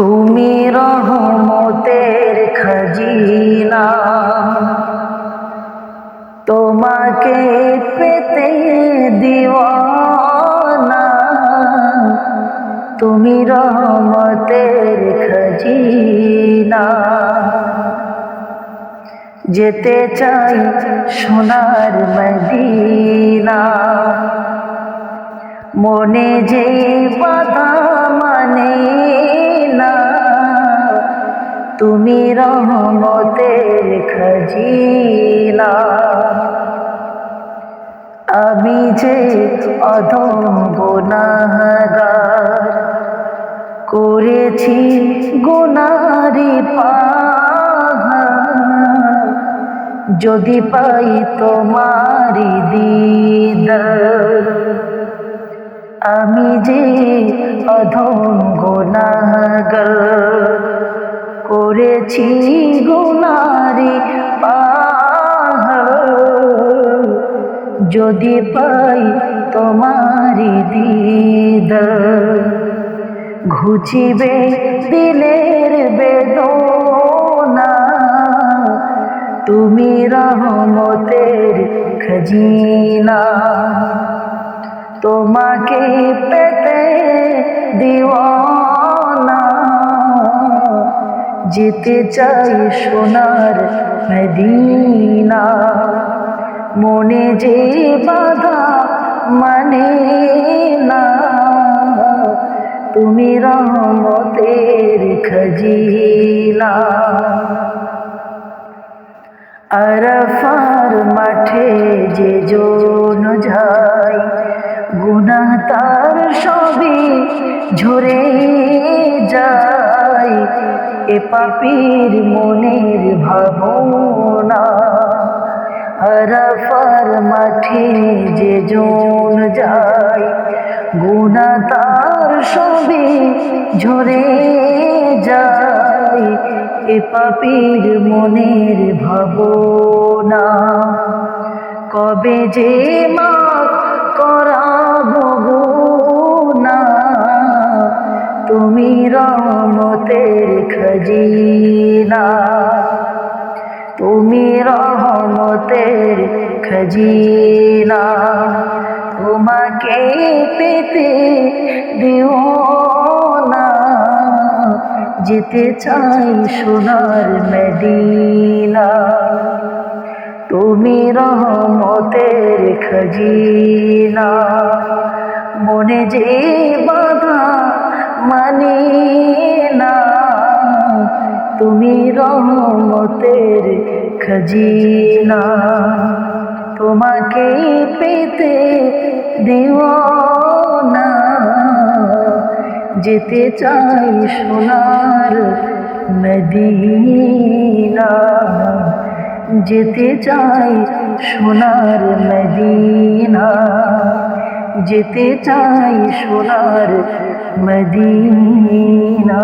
তুমি রহমতের খজিনা। তোমাকে পেতে দিওয়ানা। তুমি রহমতের খজিনা। যেতে চাই সোনার মদিনা। মনে যে মানে না। তুমি রহমতের খজিনা। আমি যে অধম গুনাহগার, করেছি গুনারি পাহাড়। যদি পাই তোমারি দিদার গুনাহগার করেছি গুনারি যদি পাই তোমারি দিদার ঘুচিবে দিলের বেদনা। তুমি রহমতের খজিনা। তোমাকে পেতে দিওয়ানা যেতে চাই সোনার মদিনা। মনে যে বাধা মানে না। তুমি রহমতের খজিলা আরফার মাঠে যে জন যায় গুনা তার সবই ঝরে এ পাপির মনের ভাবনা। আরফার মাঠে যে জন যায় গুনা তার সবই ঝরে যায়। এ পাপির মনের ভাবনা, কবে যে মা করাবো না তুমি রহমতের খজিনা। তুমি রহমতের খজিনা। তোমাকে পেতে দিও না। যেতে চাই সোনার মদিনা। তুমি রহমতের খজিনা। মনে যে বাধা মানে তুমি রহমতের খজিনা। তোমাকে পেতে দিও না। যেতে চাই সোনার মদিনা। যেতে চাই সোনার মদিনা। যেতে চাই সোনার মদিনা।